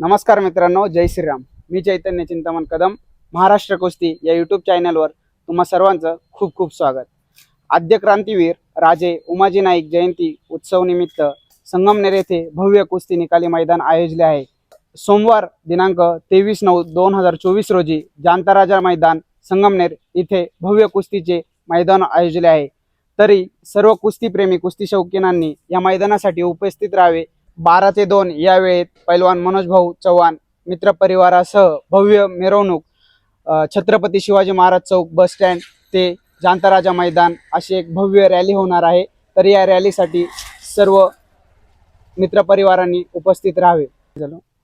नमस्कार मित्रांनो जय श्रीराम. मी चैतन्य चिंतामण कदम महाराष्ट्र कुस्ती या यूट्यूब चॅनलवर तुम्हा सर्वांचं खूप खूप स्वागत. आद्य क्रांतीवीर राजे उमाजी नाईक जयंती उत्सव निमित्त संगमनेर येथे भव्य कुस्ती निकाली मैदान आयोजले आहे. सोमवार दिनांक तेवीस नऊ दोन हजार चोवीस रोजी जांताराजा मैदान संगमनेर इथे भव्य कुस्तीचे मैदान आयोजले आहे. तरी सर्व कुस्तीप्रेमी कुस्ती शौकीनांनी या मैदानासाठी उपस्थित राहावे बारा ते दोन या वेळेत पैलवान मनोज भाऊ चव्हाण मित्रपरिवारासह भव्य मिरवणूक छत्रपती शिवाजी महाराज चौक बस स्टँड ते जांताराजा मैदान अशी एक भव्य रॅली होणार आहे. तर या रॅलीसाठी सर्व मित्रपरिवारांनी उपस्थित राहावे.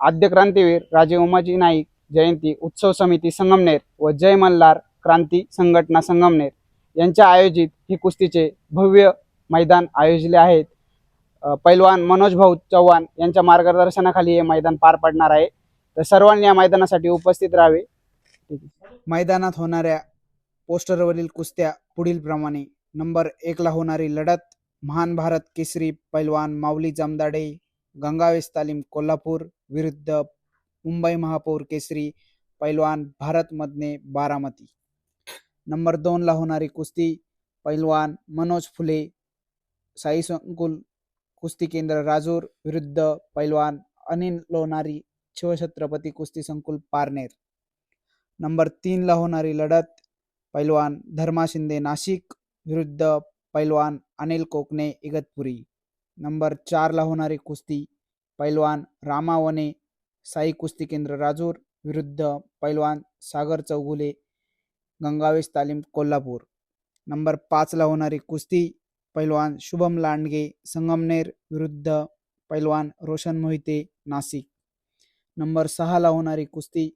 आद्य क्रांतीवीर राजे उमाजी नाईक जयंती उत्सव समिती संगमनेर व जय मल्हार क्रांती संघटना संगमनेर यांच्या आयोजित ही कुस्तीचे भव्य मैदान आयोजले आहेत. पैलवान मनोज भाऊ चव्हाण यांच्या मार्गदर्शनाखाली हे मैदान पार पडणार आहे. तर सर्वांनी या मैदानासाठी उपस्थित राहावे. मैदानात होणाऱ्या पोस्टरवरील कुस्त्या पुढील प्रमाणे. नंबर एकला होणारी लढत महान भारत केसरी पैलवान माऊली जमदाडे गंगावेस तालीम कोल्हापूर विरुद्ध मुंबई महापौर केसरी पैलवान भारत मदने बारामती. नंबर दोनला होणारी कुस्ती पैलवान मनोज फुले साई संकुल कुस्ती केंद्र राजूर विरुद्ध पैलवान अनिल लोणारी शिवछत्रपती कुस्ती संकुल पारनेर. नंबर तीनला होणारी लढत पैलवान धर्मा शिंदे नाशिक विरुद्ध पैलवान अनिल कोकणे इगतपुरी. नंबर चारला होणारी कुस्ती पैलवान रामावने साई कुस्ती केंद्र राजूर विरुद्ध पैलवान सागर चौगुले गंगावेश तालीम कोल्हापूर. नंबर पाचला होणारी कुस्ती पैलवान शुभम लांडगे संगमनेर विरुद्ध पैलवान रोशन मोहिते नाशिक. नंबर सहाला होणारी कुस्ती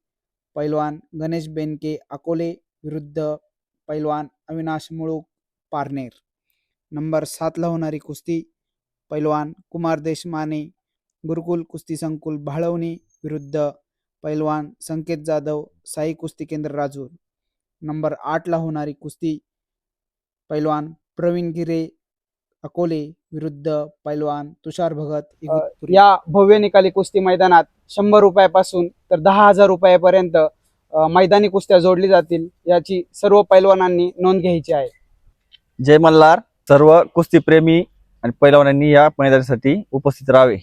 पैलवान गणेश बेनके अकोले विरुद्ध पैलवान अविनाश मुळूक पारनेर. नंबर सातला होणारी कुस्ती पैलवान कुमार देशमाने गुरुकुल कुस्ती संकुल भाळवणी विरुद्ध पैलवान संकेत जाधव साई कुस्ती केंद्र राजूर. नंबर आठला होणारी कुस्ती पैलवान प्रवीण गिरे अकोले विरुद्ध पैलवान तुषार भगत. या भव्य निकाली कुस्ती मैदानात शंभर रुपयापासून तर दहा हजार रुपयापर्यंत मैदानी कुस्त्या जोडली जातील याची सर्व पैलवानांनी नोंद घ्यायची आहे जय मल्हार सर्व कुस्तीप्रेमी आणि पैलवानांनी या मैदानासाठी उपस्थित राहावे